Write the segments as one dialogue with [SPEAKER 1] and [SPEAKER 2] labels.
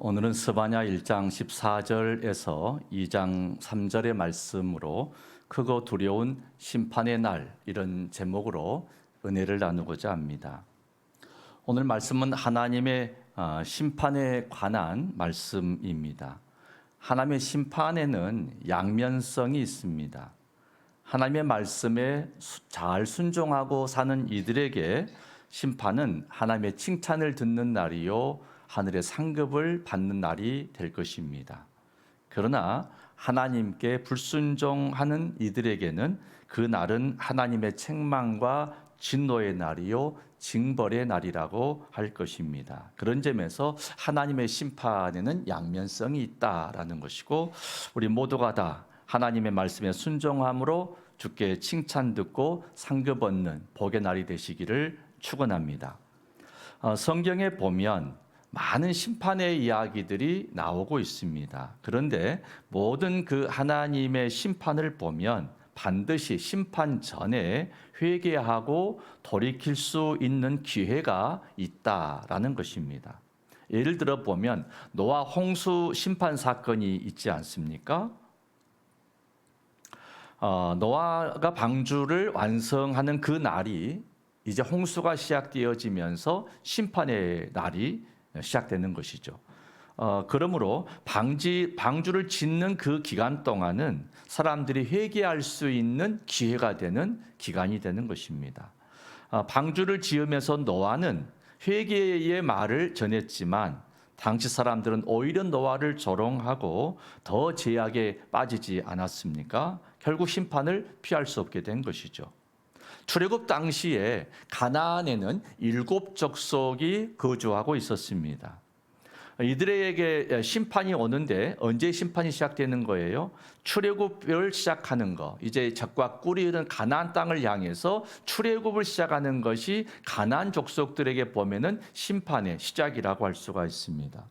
[SPEAKER 1] 오늘은 스바냐 1장 14절에서 2장 3절의 말씀으로 크고 두려운 심판의 날 이런 제목으로 은혜를 나누고자 합니다. 오늘 말씀은 하나님의 어, 심판에 관한 말씀입니다. 하나님의 심판에는 양면성이 있습니다. 하나님의 말씀에 수- 잘 순종하고 사는 이들에게 심판은 하나님의 칭찬을 듣는 날이요 하늘의 상급을 받는 날이 될 것입니다. 그러나 하나님께 불순종하는 이들에게는 그 날은 하나님의 책망과 진노의 날이요 징벌의 날이라고 할 것입니다. 그런 점에서 하나님의 심판에는 양면성이 있다라는 것이고 우리 모두가 다 하나님의 말씀에 순종함으로 주께 칭찬 듣고 상급 얻는 복의 날이 되시기를 축원합니다. 어, 성경에 보면 많은 심판의 이야기들이 나오고 있습니다. 그런데 모든 그 하나님의 심판을 보면 반드시 심판 전에 회개하고 돌이킬 수 있는 기회가 있다라는 것입니다. 예를 들어 보면 노아 홍수 심판 사건이 있지 않습니까? 어, 노아가 방주를 완성하는 그 날이 이제 홍수가 시작되어지면서 심판의 날이 시작되는 것이죠. 어, 그러므로 방지, 방주를 짓는 그 기간 동안은 사람들이 회개할 수 있는 기회가 되는 기간이 되는 것입니다. 어, 방주를 지으면서 노아는 회개의 말을 전했지만 당시 사람들은 오히려 노아를 조롱하고 더 제약에 빠지지 않았습니까? 결국 심판을 피할 수 없게 된 것이죠. 출애굽 당시에 가나안에는 일곱 족속이 거주하고 있었습니다. 이들에게 심판이 오는데 언제 심판이 시작되는 거예요? 출애굽을 시작하는 거. 이제 적과 꿀이 흐르는 가나안 땅을 향해서 출애굽을 시작하는 것이 가나안 족속들에게 보면은 심판의 시작이라고 할 수가 있습니다.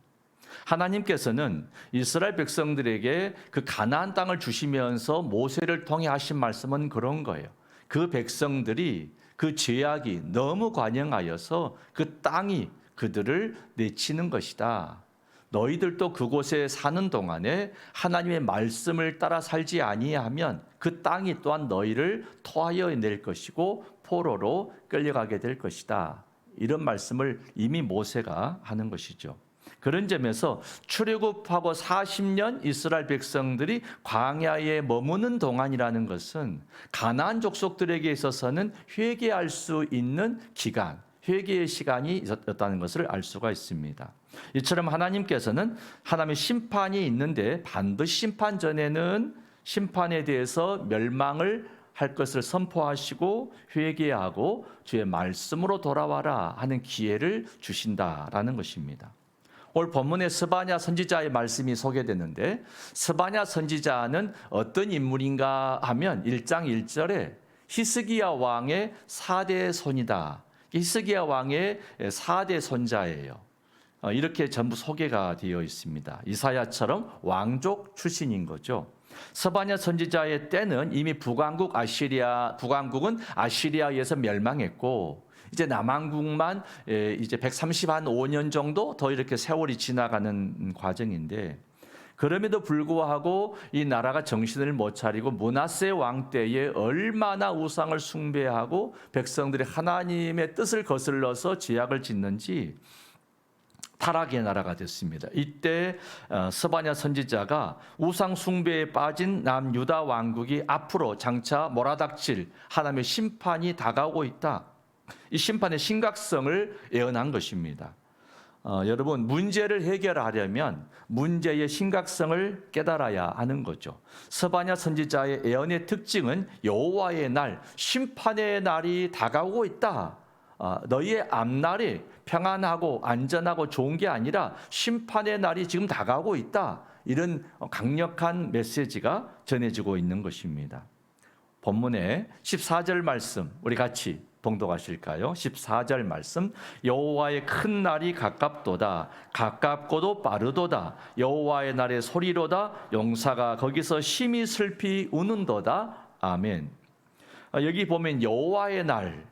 [SPEAKER 1] 하나님께서는 이스라엘 백성들에게 그 가나안 땅을 주시면서 모세를 통해 하신 말씀은 그런 거예요. 그 백성들이 그 죄악이 너무 관영하여서 그 땅이 그들을 내치는 것이다. 너희들도 그곳에 사는 동안에 하나님의 말씀을 따라 살지 아니하면 그 땅이 또한 너희를 토하여 낼 것이고 포로로 끌려가게 될 것이다. 이런 말씀을 이미 모세가 하는 것이죠. 그런 점에서 출애굽하고 40년 이스라엘 백성들이 광야에 머무는 동안이라는 것은 가나안 족속들에게 있어서는 회개할 수 있는 기간, 회개의 시간이 있었다는 것을 알 수가 있습니다. 이처럼 하나님께서는 하나님의 심판이 있는데 반드시 심판 전에는 심판에 대해서 멸망을 할 것을 선포하시고 회개하고 주의 말씀으로 돌아와라 하는 기회를 주신다라는 것입니다. 오늘 본문에 스바냐 선지자의 말씀이 소개되는데 스바냐 선지자는 어떤 인물인가 하면 1장 1절에 히스기야 왕의 4대 손이다. 히스기야 왕의 4대 손자예요. 어, 이렇게 전부 소개가 되어 있습니다. 이사야처럼 왕족 출신인 거죠. 서바냐 선지자의 때는 이미 북왕국 아시리아 북왕국은 아시리아에서 멸망했고 이제 남왕국만 에, 이제 135년 정도 더 이렇게 세월이 지나가는 과정인데 그럼에도 불구하고 이 나라가 정신을 못 차리고 문하세 왕 때에 얼마나 우상을 숭배하고 백성들이 하나님의 뜻을 거슬러서 제약을 짓는지 타락의 나라가 됐습니다. 이때 어, 스바냐 선지자가 우상 숭배에 빠진 남유다 왕국이 앞으로 장차 몰아닥칠 하나님의 심판이 다가오고 있다. 이 심판의 심각성을 예언한 것입니다. 어, 여러분 문제를 해결하려면 문제의 심각성을 깨달아야 하는 거죠. 스바냐 선지자의 예언의 특징은 여호와의 날 심판의 날이 다가오고 있다. 어, 너희의 앞날이 평안하고 안전하고 좋은 게 아니라 심판의 날이 지금 다가오고 있다. 이런 강력한 메시지가 전해지고 있는 것입니다. 본문의 14절 말씀 우리 같이 봉독하실까요? 14절 말씀 여호와의 큰 날이 가깝도다 가깝고도 빠르도다 여호와의 날의 소리로다 용사가 거기서 심히 슬피 우는도다 아멘. 어, 여기 보면 여호와의 날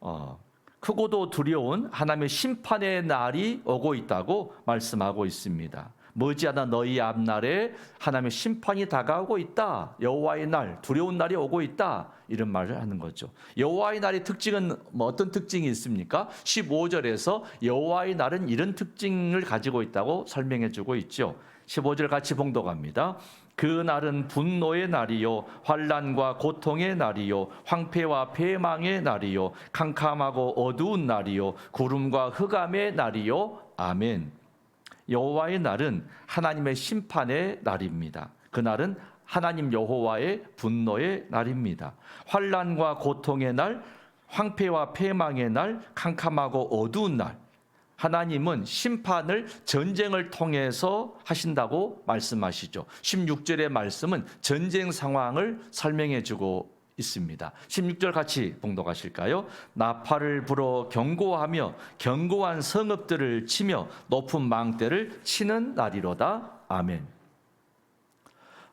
[SPEAKER 1] 어, 크고도 두려운 하나님의 심판의 날이 오고 있다고 말씀하고 있습니다. 머지않아 너희 앞날에 하나님의 심판이 다가오고 있다. 여호와의 날, 두려운 날이 오고 있다. 이런 말을 하는 거죠. 여호와의 날의 특징은 뭐 어떤 특징이 있습니까? 15절에서 여호와의 날은 이런 특징을 가지고 있다고 설명해 주고 있죠. 15절 같이 봉독합니다. 그 날은 분노의 날이요 환란과 고통의 날이요 황폐와 폐망의 날이요 캄캄하고 어두운 날이요 구름과 흑암의 날이요 아멘. 여호와의 날은 하나님의 심판의 날입니다. 그 날은 하나님 여호와의 분노의 날입니다. 환란과 고통의 날, 황폐와 폐망의 날, 캄캄하고 어두운 날. 하나님은 심판을 전쟁을 통해서 하신다고 말씀하시죠. 16절의 말씀은 전쟁 상황을 설명해 주고 있습니다. 16절 같이 봉독하실까요? 나팔을 불어 경고하며 견고한 성읍들을 치며 높은 망대를 치는 날이로다. 아멘.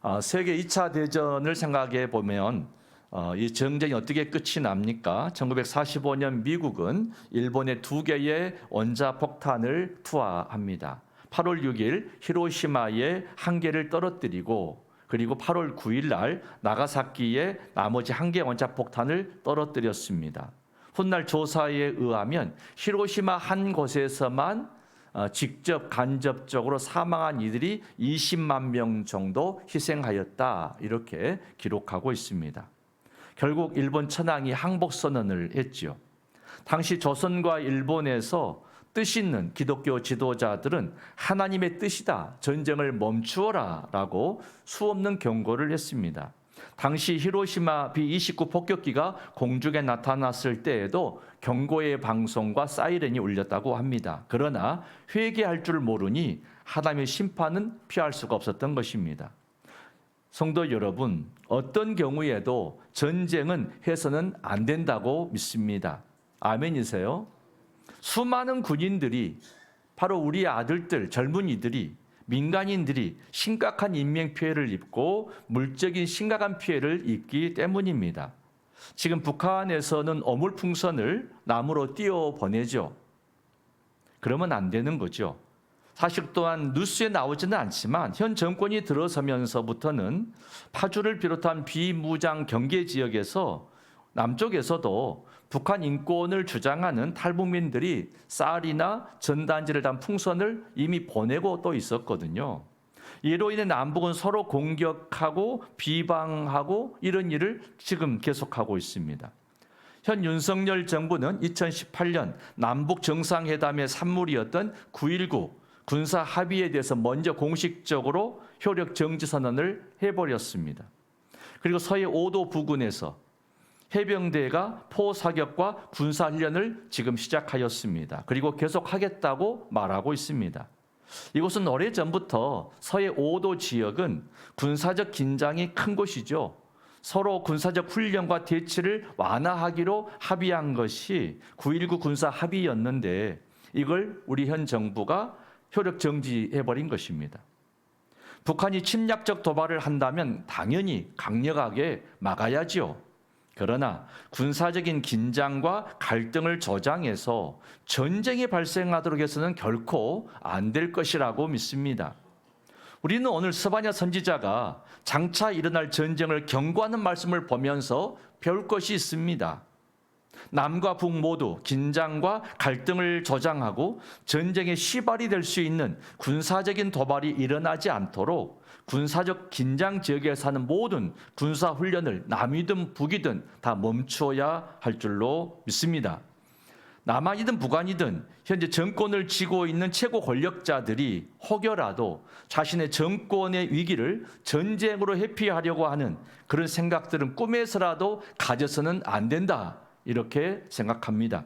[SPEAKER 1] 아, 세계 2차 대전을 생각해 보면 어, 이 전쟁이 어떻게 끝이 납니까? 1945년 미국은 일본의 두 개의 원자 폭탄을 투하합니다. 8월 6일 히로시마에 한 개를 떨어뜨리고 그리고 8월 9일 날 나가사키에 나머지 한 개 원자 폭탄을 떨어뜨렸습니다. 훗날 조사에 의하면 히로시마 한 곳에서만 어, 직접 간접적으로 사망한 이들이 20만 명 정도 희생하였다 이렇게 기록하고 있습니다. 결국 일본 천황이 항복 선언을 했지요. 당시 조선과 일본에서 뜻 있는 기독교 지도자들은 하나님의 뜻이다. 전쟁을 멈추어라 라고 수없는 경고를 했습니다. 당시 히로시마 B29 폭격기가 공중에 나타났을 때에도 경고의 방송과 사이렌이 울렸다고 합니다. 그러나 회개할 줄 모르니 하나님의 심판은 피할 수가 없었던 것입니다. 성도 여러분, 어떤 경우에도 전쟁은 해서는 안 된다고 믿습니다. 아멘이세요? 수많은 군인들이 바로 우리 아들들, 젊은이들이 민간인들이 심각한 인명 피해를 입고 물적인 심각한 피해를 입기 때문입니다. 지금 북한에서는 어물풍선을 나무로 띄어 보내죠. 그러면 안 되는 거죠. 사실 또한 뉴스에 나오지는 않지만 현 정권이 들어서면서부터는 파주를 비롯한 비무장 경계 지역에서 남쪽에서도 북한 인권을 주장하는 탈북민들이 쌀이나 전단지를 단 풍선을 이미 보내고 또 있었거든요. 이로 인해 남북은 서로 공격하고 비방하고 이런 일을 지금 계속하고 있습니다. 현 윤석열 정부는 2018년 남북 정상회담의 산물이었던 9.19 군사 합의에 대해서 먼저 공식적으로 효력 정지 선언을 해버렸습니다. 그리고 서해 5도 부근에서 해병대가 포사격과 군사훈련을 지금 시작하였습니다. 그리고 계속하겠다고 말하고 있습니다. 이곳은 오래전부터 서해 5도 지역은 군사적 긴장이 큰 곳이죠. 서로 군사적 훈련과 대치를 완화하기로 합의한 것이 9.19 군사 합의였는데 이걸 우리 현 정부가 효력 정지해버린 것입니다. 북한이 침략적 도발을 한다면 당연히 강력하게 막아야지요. 그러나 군사적인 긴장과 갈등을 조장해서 전쟁이 발생하도록 해서는 결코 안 될 것이라고 믿습니다. 우리는 오늘 스바냐 선지자가 장차 일어날 전쟁을 경고하는 말씀을 보면서 배울 것이 있습니다. 남과 북 모두 긴장과 갈등을 조장하고 전쟁의 시발이 될 수 있는 군사적인 도발이 일어나지 않도록 군사적 긴장 지역에 사는 모든 군사 훈련을 남이든 북이든 다 멈추어야 할 줄로 믿습니다. 남한이든 북한이든 현재 정권을 쥐고 있는 최고 권력자들이 혹여라도 자신의 정권의 위기를 전쟁으로 회피하려고 하는 그런 생각들은 꿈에서라도 가져서는 안 된다. 이렇게 생각합니다.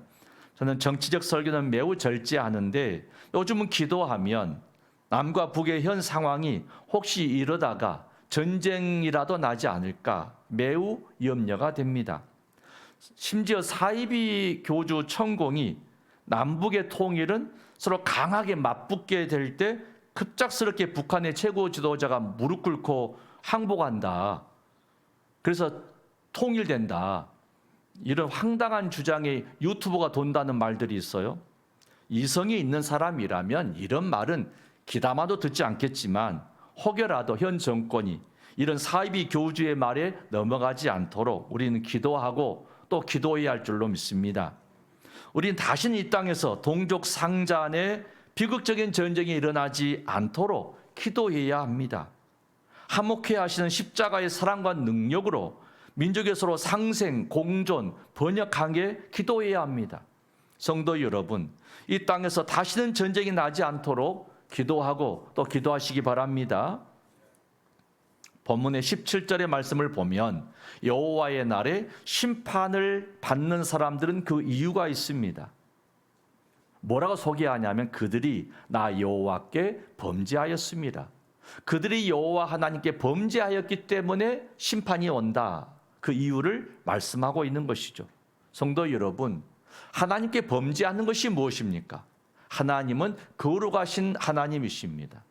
[SPEAKER 1] 저는 정치적 설교는 매우 절제하는데 요즘은 기도하면 남과 북의 현 상황이 혹시 이러다가 전쟁이라도 나지 않을까 매우 염려가 됩니다. 심지어 사이비 교주 천공이 남북의 통일은 서로 강하게 맞붙게 될 때 급작스럽게 북한의 최고 지도자가 무릎 꿇고 항복한다. 그래서 통일된다. 이런 황당한 주장에 유튜브가 돈다는 말들이 있어요. 이성이 있는 사람이라면 이런 말은 기담아도 듣지 않겠지만 혹여라도 현 정권이 이런 사이비 교주의 말에 넘어가지 않도록 우리는 기도하고 또 기도해야 할 줄로 믿습니다. 우리는 다시는 이 땅에서 동족 상잔의 비극적인 전쟁이 일어나지 않도록 기도해야 합니다. 화목해 하시는 십자가의 사랑과 능력으로 민족의 서로 상생, 공존, 번역하게 기도해야 합니다. 성도 여러분, 이 땅에서 다시는 전쟁이 나지 않도록 기도하고 또 기도하시기 바랍니다. 본문의 17절의 말씀을 보면 여호와의 날에 심판을 받는 사람들은 그 이유가 있습니다. 뭐라고 소개하냐면 그들이 나 여호와께 범죄하였습니다. 그들이 여호와 하나님께 범죄하였기 때문에 심판이 온다. 그 이유를 말씀하고 있는 것이죠. 성도 여러분, 하나님께 범죄하는 것이 무엇입니까? 하나님은 거룩하신 하나님이십니다.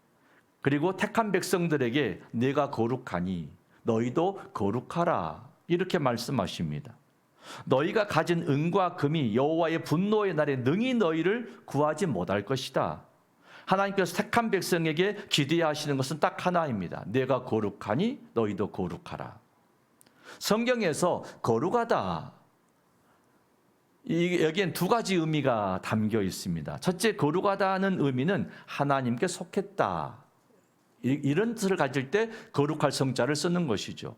[SPEAKER 1] 그리고 택한 백성들에게 내가 거룩하니 너희도 거룩하라 이렇게 말씀하십니다. 너희가 가진 은과 금이 여호와의 분노의 날에 능히 너희를 구하지 못할 것이다. 하나님께서 택한 백성에게 기대하시는 것은 딱 하나입니다. 내가 거룩하니 너희도 거룩하라. 성경에서 거룩하다. 이 여기엔 두 가지 의미가 담겨 있습니다. 첫째 거룩하다는 의미는 하나님께 속했다. 이- 이런 뜻을 가질 때 거룩할 성자를 쓰는 것이죠.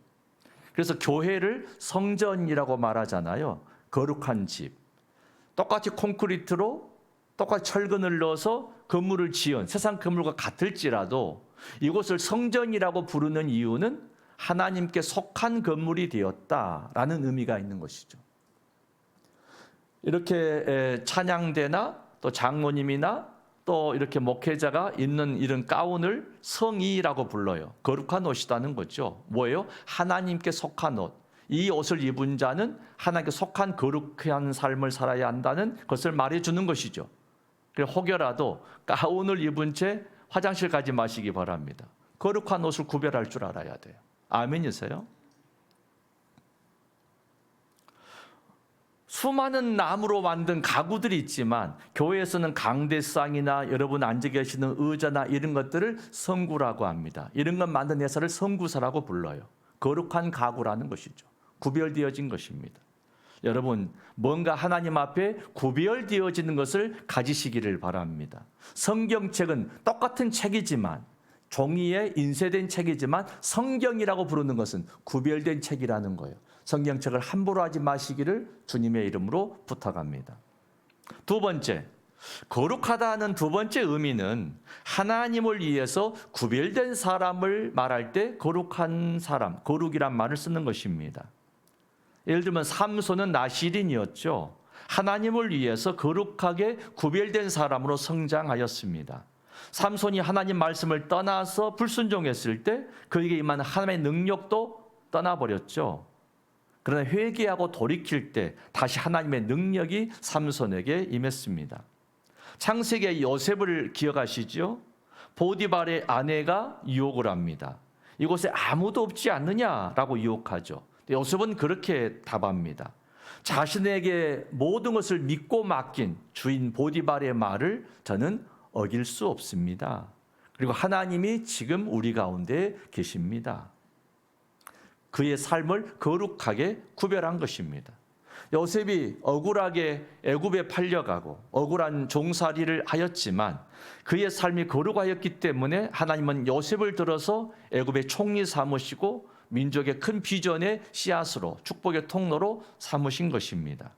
[SPEAKER 1] 그래서 교회를 성전이라고 말하잖아요. 거룩한 집. 똑같이 콘크리트로 똑같이 철근을 넣어서 건물을 지은 세상 건물과 같을지라도 이곳을 성전이라고 부르는 이유는 하나님께 속한 건물이 되었다라는 의미가 있는 것이죠. 이렇게 에, 찬양대나 또 장로님이나 또 이렇게 목회자가 입는 이런 가운을 성의라고 불러요. 거룩한 옷이라는 거죠. 뭐예요? 하나님께 속한 옷. 이 옷을 입은 자는 하나님께 속한 거룩한 삶을 살아야 한다는 것을 말해주는 것이죠. 그래서 혹여라도 가운을 입은 채 화장실 가지 마시기 바랍니다. 거룩한 옷을 구별할 줄 알아야 돼요. 아멘이세요? 수많은 나무로 만든 가구들이 있지만 교회에서는 강대상이나 여러분 앉아 계시는 의자나 이런 것들을 성구라고 합니다. 이런 것 만든 회사를 성구사라고 불러요. 거룩한 가구라는 것이죠. 구별되어진 것입니다. 여러분 뭔가 하나님 앞에 구별되어지는 것을 가지시기를 바랍니다. 성경책은 똑같은 책이지만 종이에 인쇄된 책이지만 성경이라고 부르는 것은 구별된 책이라는 거예요. 성경책을 함부로 하지 마시기를 주님의 이름으로 부탁합니다. 두 번째, 거룩하다는 두 번째 의미는 하나님을 위해서 구별된 사람을 말할 때 거룩한 사람, 거룩이란 말을 쓰는 것입니다. 예를 들면 삼손은 나시린이었죠. 하나님을 위해서 거룩하게 구별된 사람으로 성장하였습니다. 삼손이 하나님 말씀을 떠나서 불순종했을 때 그에게 임한 하나님의 능력도 떠나버렸죠. 그러나 회개하고 돌이킬 때 다시 하나님의 능력이 삼손에게 임했습니다. 창세기의 요셉을 기억하시죠? 보디발의 아내가 유혹을 합니다. 이곳에 아무도 없지 않느냐라고 유혹하죠. 요셉은 그렇게 답합니다. 자신에게 모든 것을 믿고 맡긴 주인 보디발의 말을 저는 어길 수 없습니다. 그리고 하나님이 지금 우리 가운데 계십니다. 그의 삶을 거룩하게 구별한 것입니다. 요셉이 억울하게 애굽에 팔려가고 억울한 종살이를 하였지만 그의 삶이 거룩하였기 때문에 하나님은 요셉을 들어서 애굽의 총리 삼으시고 민족의 큰 비전의 씨앗으로 축복의 통로로 삼으신 것입니다.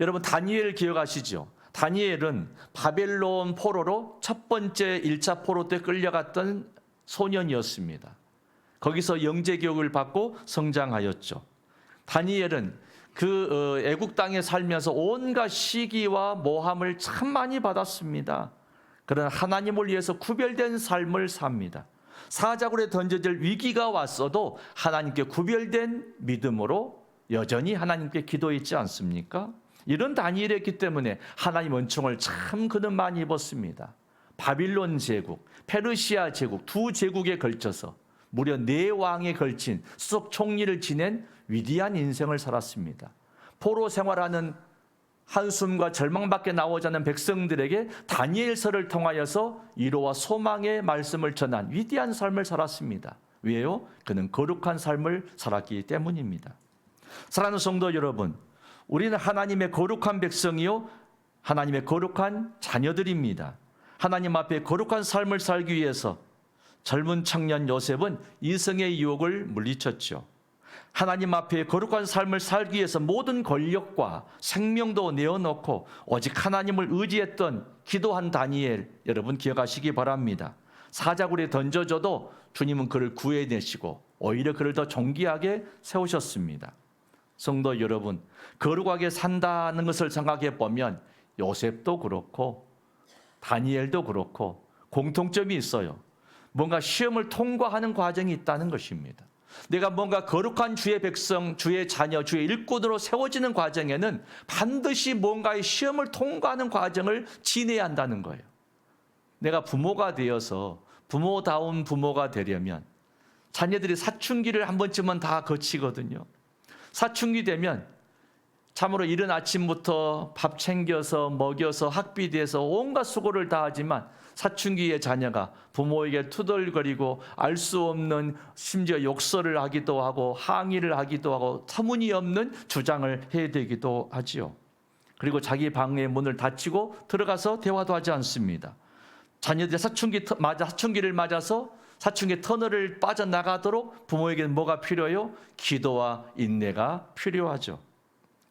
[SPEAKER 1] 여러분 다니엘 기억하시죠? 다니엘은 바벨론 포로로 첫 번째 1차 포로 때 끌려갔던 소년이었습니다. 거기서 영재 교육을 받고 성장하였죠. 다니엘은 그 어, 애국 땅에 살면서 온갖 시기와 모함을 참 많이 받았습니다. 그러나 하나님을 위해서 구별된 삶을 삽니다. 사자굴에 던져질 위기가 왔어도 하나님께 구별된 믿음으로 여전히 하나님께 기도했지 않습니까? 이런 다니엘이었기 때문에 하나님 은총을 참 그는 많이 입었습니다. 바빌론 제국, 페르시아 제국 두 제국에 걸쳐서 무려 네 왕에 걸친 수석 총리를 지낸 위대한 인생을 살았습니다. 포로 생활하는 한숨과 절망밖에 나오지 않는 백성들에게 다니엘서를 통하여서 위로와 소망의 말씀을 전한 위대한 삶을 살았습니다. 왜요? 그는 거룩한 삶을 살았기 때문입니다. 사랑하는 성도 여러분, 우리는 하나님의 거룩한 백성이요 하나님의 거룩한 자녀들입니다. 하나님 앞에 거룩한 삶을 살기 위해서 젊은 청년 요셉은 이성의 유혹을 물리쳤죠. 하나님 앞에 거룩한 삶을 살기 위해서 모든 권력과 생명도 내어놓고 오직 하나님을 의지했던 기도한 다니엘 여러분 기억하시기 바랍니다. 사자굴에 던져져도 주님은 그를 구해내시고 오히려 그를 더 존귀하게 세우셨습니다. 성도 여러분, 거룩하게 산다는 것을 생각해 보면 요셉도 그렇고 다니엘도 그렇고 공통점이 있어요. 뭔가 시험을 통과하는 과정이 있다는 것입니다. 내가 뭔가 거룩한 주의 백성, 주의 자녀, 주의 일꾼으로 세워지는 과정에는 반드시 뭔가의 시험을 통과하는 과정을 지내야 한다는 거예요. 내가 부모가 되어서 부모다운 부모가 되려면 자녀들이 사춘기를 한 번쯤은 다 거치거든요. 사춘기 되면 참으로 이른 아침부터 밥 챙겨서 먹여서 학비 대서 온갖 수고를 다하지만 사춘기의 자녀가 부모에게 투덜거리고 알 수 없는 심지어 욕설을 하기도 하고 항의를 하기도 하고 터무니없는 주장을 해야 되기도 하지요. 그리고 자기 방의 문을 닫히고 들어가서 대화도 하지 않습니다. 자녀들이 사춘기 터- 맞아 사춘기를 맞아서 사춘기 터널을 빠져나가도록 부모에게는 뭐가 필요해요? 기도와 인내가 필요하죠.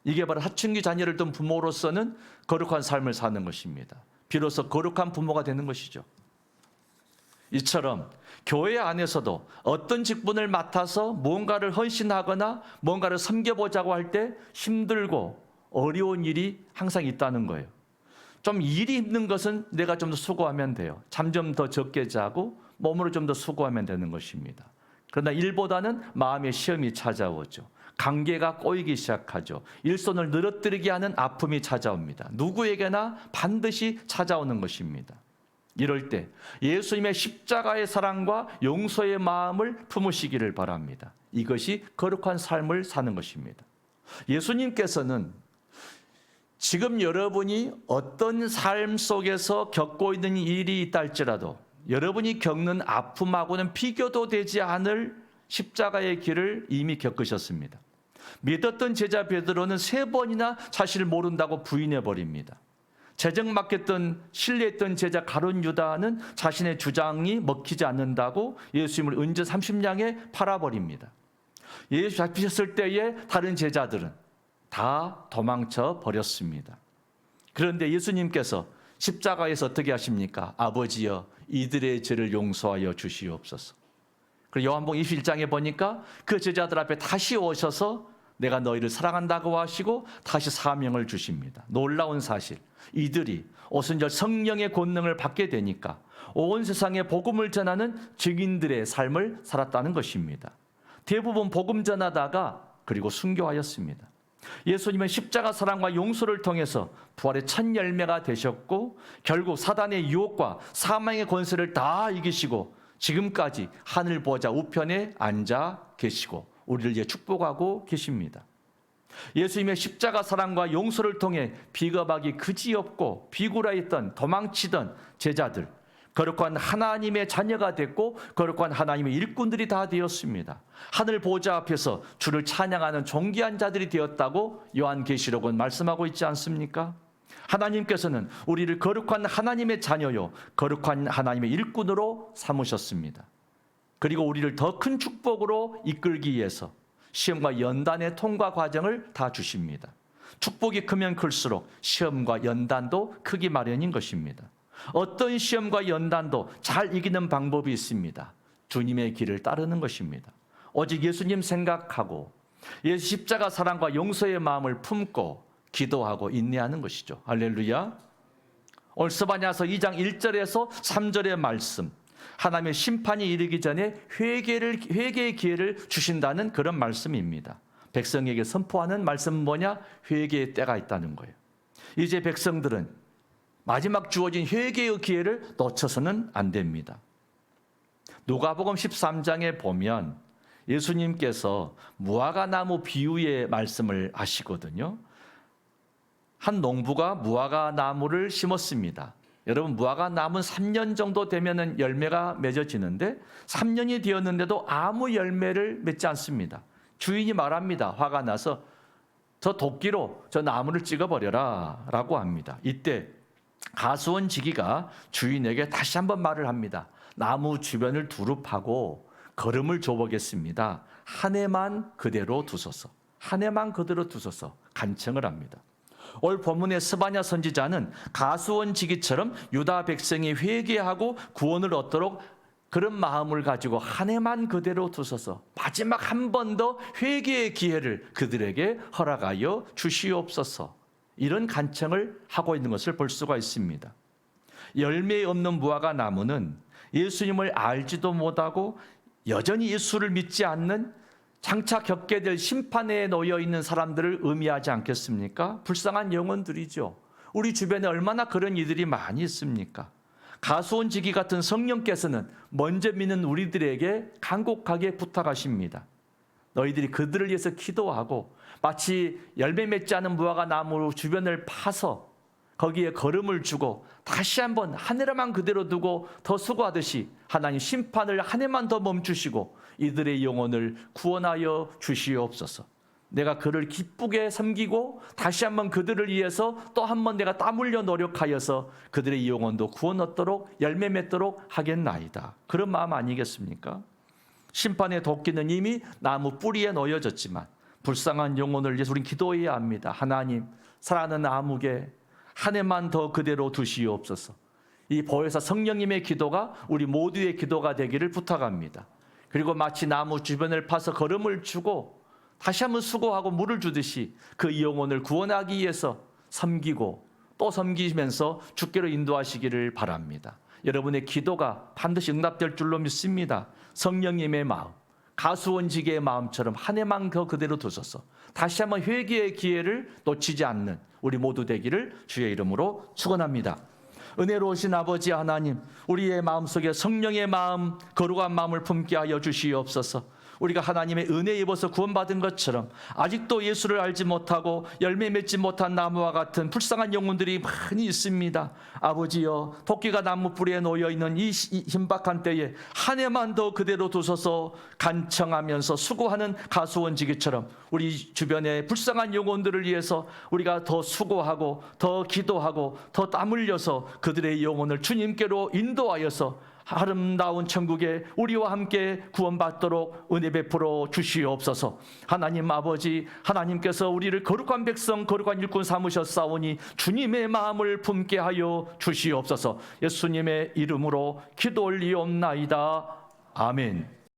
[SPEAKER 1] 이게 바로 사춘기 자녀를 둔 부모로서는 거룩한 삶을 사는 것입니다. 비로소 거룩한 부모가 되는 것이죠. 이처럼 교회 안에서도 어떤 직분을 맡아서 뭔가를 헌신하거나 뭔가를 섬겨보자고 할 때 힘들고 어려운 일이 항상 있다는 거예요. 좀 일이 힘든 것은 내가 좀 더 수고하면 돼요. 잠 좀 더 적게 자고 몸으로 좀 더 수고하면 되는 것입니다. 그러나 일보다는 마음의 시험이 찾아오죠. 관계가 꼬이기 시작하죠. 일손을 늘어뜨리게 하는 아픔이 찾아옵니다. 누구에게나 반드시 찾아오는 것입니다. 이럴 때 예수님의 십자가의 사랑과 용서의 마음을 품으시기를 바랍니다. 이것이 거룩한 삶을 사는 것입니다. 예수님께서는 지금 여러분이 어떤 삶 속에서 겪고 있는 일이 있다 할지라도 여러분이 겪는 아픔하고는 비교도 되지 않을 십자가의 길을 이미 겪으셨습니다. 믿었던 제자 베드로는 세 번이나 사실을 모른다고 부인해 버립니다. 재정 맡겼던 신뢰했던 제자 가론 유다는 자신의 주장이 먹히지 않는다고 예수님을 은저 30냥에 팔아 버립니다. 예수 잡히셨을 때에 다른 제자들은 다 도망쳐 버렸습니다. 그런데 예수님께서 십자가에서 어떻게 하십니까? 아버지여 이들의 죄를 용서하여 주시옵소서. 그리고 요한복음 21장에 보니까 그 제자들 앞에 다시 오셔서 내가 너희를 사랑한다고 하시고 다시 사명을 주십니다. 놀라운 사실. 이들이 오순절 성령의 권능을 받게 되니까 온 세상에 복음을 전하는 증인들의 삶을 살았다는 것입니다. 대부분 복음 전하다가 그리고 순교하였습니다. 예수님은 십자가 사랑과 용서를 통해서 부활의 첫 열매가 되셨고 결국 사단의 유혹과 사망의 권세를 다 이기시고 지금까지 하늘 보좌 우편에 앉아 계시고 우리를 이제 축복하고 계십니다. 예수님의 십자가 사랑과 용서를 통해 비겁하기 그지없고 비굴하였던 도망치던 제자들 거룩한 하나님의 자녀가 됐고 거룩한 하나님의 일꾼들이 다 되었습니다. 하늘 보좌 앞에서 주를 찬양하는 존귀한 자들이 되었다고 요한계시록은 말씀하고 있지 않습니까? 하나님께서는 우리를 거룩한 하나님의 자녀요 거룩한 하나님의 일꾼으로 삼으셨습니다. 그리고 우리를 더 큰 축복으로 이끌기 위해서 시험과 연단의 통과 과정을 다 주십니다. 축복이 크면 클수록 시험과 연단도 크기 마련인 것입니다. 어떤 시험과 연단도 잘 이기는 방법이 있습니다. 주님의 길을 따르는 것입니다. 오직 예수님 생각하고 예수 십자가 사랑과 용서의 마음을 품고 기도하고 인내하는 것이죠. 할렐루야. 오늘 스바냐서 2장 1절에서 3절의 말씀. 하나님의 심판이 이르기 전에 회개를 회개의 기회를 주신다는 그런 말씀입니다. 백성에게 선포하는 말씀은 뭐냐? 회개의 때가 있다는 거예요. 이제 백성들은 마지막 주어진 회개의 기회를 놓쳐서는 안 됩니다. 누가복음 13장에 보면 예수님께서 무화과 나무 비유의 말씀을 하시거든요. 한 농부가 무화과 나무를 심었습니다. 여러분 무화과 나무는 3년 정도 되면은 열매가 맺어지는데 3년이 되었는데도 아무 열매를 맺지 않습니다. 주인이 말합니다. 화가 나서 저 도끼로 저 나무를 찍어 버려라라고 합니다. 이때 가수원 지기가 주인에게 다시 한번 말을 합니다. 나무 주변을 두릅하고 걸음을 줘보겠습니다. 한 해만 그대로 두소서. 한 해만 그대로 두소서. 간청을 합니다. 올 본문의 스바냐 선지자는 가수원 지기처럼 유다 백성이 회개하고 구원을 얻도록 그런 마음을 가지고 한 해만 그대로 두소서 마지막 한 번 더 회개의 기회를 그들에게 허락하여 주시옵소서 이런 간청을 하고 있는 것을 볼 수가 있습니다. 열매 없는 무화과 나무는 예수님을 알지도 못하고 여전히 예수를 믿지 않는 장차 겪게 될 심판에 놓여 있는 사람들을 의미하지 않겠습니까? 불쌍한 영혼들이죠. 우리 주변에 얼마나 그런 이들이 많이 있습니까? 가수원지기 같은 성령께서는 먼저 믿는 우리들에게 간곡하게 부탁하십니다. 너희들이 그들을 위해서 기도하고 마치 열매 맺지 않은 무화과 나무 주변을 파서 거기에 걸음을 주고 다시 한번 한 해만 그대로 두고 더 수고하듯이 하나님 심판을 한 해만 더 멈추시고 이들의 영혼을 구원하여 주시옵소서. 내가 그를 기쁘게 섬기고 다시 한번 그들을 위해서 또 한 번 내가 땀 흘려 노력하여서 그들의 영혼도 구원 얻도록 열매 맺도록 하겠나이다. 그런 마음 아니겠습니까? 심판의 도끼는 이미 나무 뿌리에 놓여졌지만 불쌍한 영혼을 위해서 우린 기도해야 합니다. 하나님, 사랑하는 나무게 한 해만 더 그대로 두시옵소서. 이 보혜사 성령님의 기도가 우리 모두의 기도가 되기를 부탁합니다. 그리고 마치 나무 주변을 파서 걸음을 주고 다시 한번 수고하고 물을 주듯이 그 영혼을 구원하기 위해서 섬기고 또 섬기면서 주께로 인도하시기를 바랍니다. 여러분의 기도가 반드시 응답될 줄로 믿습니다. 성령님의 마음, 가수원지기의 마음처럼 한 해만 더 그대로 두소서. 다시 한번 회개의 기회를 놓치지 않는 우리 모두 되기를 주의 이름으로 축원합니다. 은혜로우신 아버지 하나님, 우리의 마음속에 성령의 마음, 거룩한 마음을 품게 하여 주시옵소서. 우리가 하나님의 은혜 입어서 구원받은 것처럼 아직도 예수를 알지 못하고 열매 맺지 못한 나무와 같은 불쌍한 영혼들이 많이 있습니다. 아버지여, 토끼가 나무 뿌리에 놓여 있는 이 힘박한 때에 한 해만 더 그대로 두소서 간청하면서 수고하는 가수원지기처럼 우리 주변의 불쌍한 영혼들을 위해서 우리가 더 수고하고 더 기도하고 더 땀 흘려서 그들의 영혼을 주님께로 인도하여서 아름다운 천국에 우리와 함께 구원받도록 은혜 베풀어 주시옵소서. 하나님 아버지, 하나님께서 우리를 거룩한 백성, 거룩한 일꾼 삼으셨사오니 주님의 마음을 품게 하여 주시옵소서. 예수님의 이름으로 기도 올리옵나이다. 아멘.